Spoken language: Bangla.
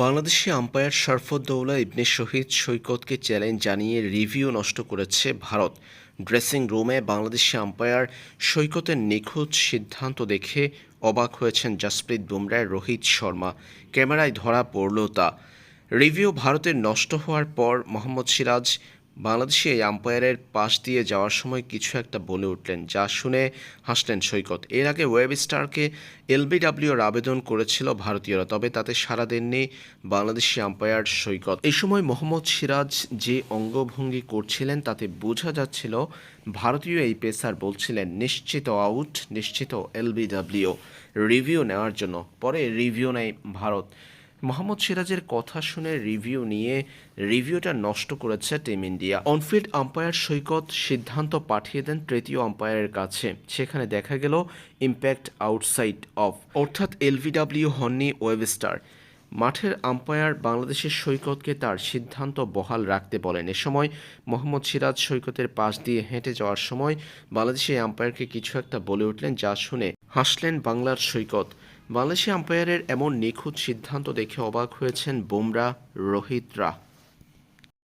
বাংলাদেশি আম্পায়ার শরফুদ্দৌলা ইবনে শহীদ সৈকতকে চ্যালেঞ্জ জানিয়ে রিভিউ নষ্ট করেছে ভারত। ড্রেসিং রুমে বাংলাদেশি আম্পায়ার সৈকতের নিখুঁত সিদ্ধান্ত দেখে অবাক হয়েছেন জাসপ্রীত বুমরায় রোহিত শর্মা। ক্যামেরায় ধরা পড়ল তা। রিভিউ ভারতের নষ্ট হওয়ার পর মোহাম্মদ সিরাজ বাংলাদেশি এই আম্পায়ারের পাশ দিয়ে যাওয়ার সময় কিছু একটা বলে উঠলেন, যা শুনে হাসলেন সৈকত। এর আগে ওয়েব স্টারকে এলবিডব্লিউর আবেদন করেছিল ভারতীয়রা, তবে তাতে সাড়া দেননি বাংলাদেশি আম্পায়ার সৈকত। এই সময় মোহাম্মদ সিরাজ যে অঙ্গভঙ্গি করছিলেন, তাতে বোঝা যাচ্ছিল ভারতীয় এই পেসার বলছিলেন, নিশ্চিত আউট, নিশ্চিত এলবিডব্লিউ। রিভিউ নেওয়ার জন্য। পরে রিভিউ নেয় ভারত। মোহাম্মদ সিরাজের কথা শুনে রিভিউ নিয়ে রিভিউটা নষ্ট করেছে team India onfield umpire Saikat সিদ্ধান্ত পাঠিয়ে দেন তৃতীয় আম্পায়ারের কাছে। সেখানে দেখা গেল ইম্প্যাক্ট আউটসাইড অফ অর্থাৎ এলভিডব্লিউ হননি ওয়েবস্টার মাঠের আম্পায়ার বাংলাদেশের সৈকতকে তার সিদ্ধান্ত বহাল রাখতে বলেন। এ সময় মোহাম্মদ সিরাজ সৈকতের পাশ দিয়ে হেঁটে যাওয়ার সময় বাংলাদেশি আম্পায়ারকে কিছু একটা বলে উঠলেন, যা শুনে হাসলেন বাংলার সৈকত। বাংলাদেশি আম্পায়ারের এমন নিখুঁত সিদ্ধান্ত দেখে অবাক হয়েছেন বুমরা রোহিতরা।